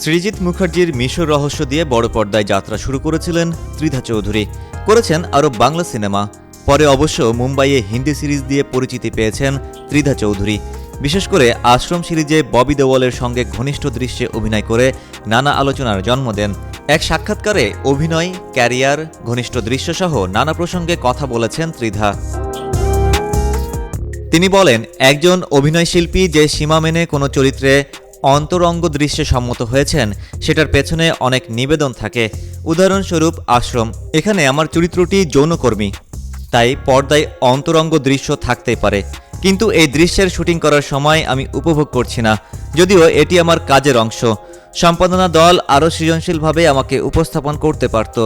সৃজিত মুখার্জির মিশর রহস্য দিয়ে বড় পর্দায় যাত্রা শুরু করেছিলেন ত্রিধা চৌধুরী। করেছেন আরও বাংলা সিনেমা। পরে অবশ্য মুম্বাইয়ে হিন্দি সিরিজ দিয়ে পরিচিতি পেয়েছেন ত্রিধা চৌধুরী। বিশেষ করে আশ্রম সিরিজে ববি দেওয়ালের সঙ্গে ঘনিষ্ঠ দৃশ্যে অভিনয় করে নানা আলোচনার জন্ম দেন। এক সাক্ষাৎকারে অভিনয়, ক্যারিয়ার, ঘনিষ্ঠ দৃশ্যসহ নানা প্রসঙ্গে কথা বলেছেন ত্রিধা। তিনি বলেন, একজন অভিনয়শিল্পী যে সীমা মেনে কোনো চরিত্রে অন্তরঙ্গ দৃশ্যে সম্মত হয়েছেন, সেটার পেছনে অনেক নিবেদন থাকে। উদাহরণস্বরূপ আশ্রম, এখানে আমার চরিত্রটি যৌনকর্মী, তাই পর্দায় অন্তরঙ্গ দৃশ্য থাকতেই পারে। কিন্তু এই দৃশ্যের শুটিং করার সময় আমি উপভোগ করছি না, যদিও এটি আমার কাজের অংশ। সম্পাদনা দল আরও সৃজনশীলভাবে আমাকে উপস্থাপন করতে পারত।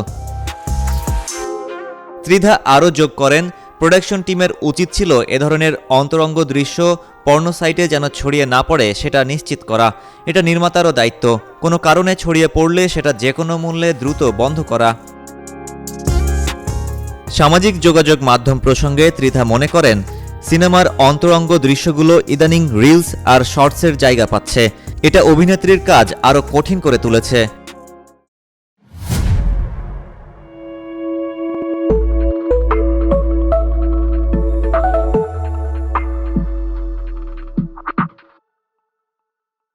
ত্রিধা আরও যোগ করেন প্রোডাকশন টিমের উচিত ছিল এ ধরনের অন্তরঙ্গ দৃশ্য পর্ণ সাইটে যেন ছড়িয়ে না পড়ে সেটা নিশ্চিত করা। এটা নির্মাতারও দায়িত্ব। কোনো কারণে ছড়িয়ে পড়লে সেটা যে কোনো মূল্যে দ্রুত বন্ধ করা। সামাজিক যোগাযোগ মাধ্যম প্রসঙ্গে ত্রিধা মনে করেন, সিনেমার অন্তরঙ্গ দৃশ্যগুলো ইদানিং রিলস আর শর্টসের জায়গা পাচ্ছে। এটা অভিনেত্রীর কাজ আরও কঠিন করে তুলেছে।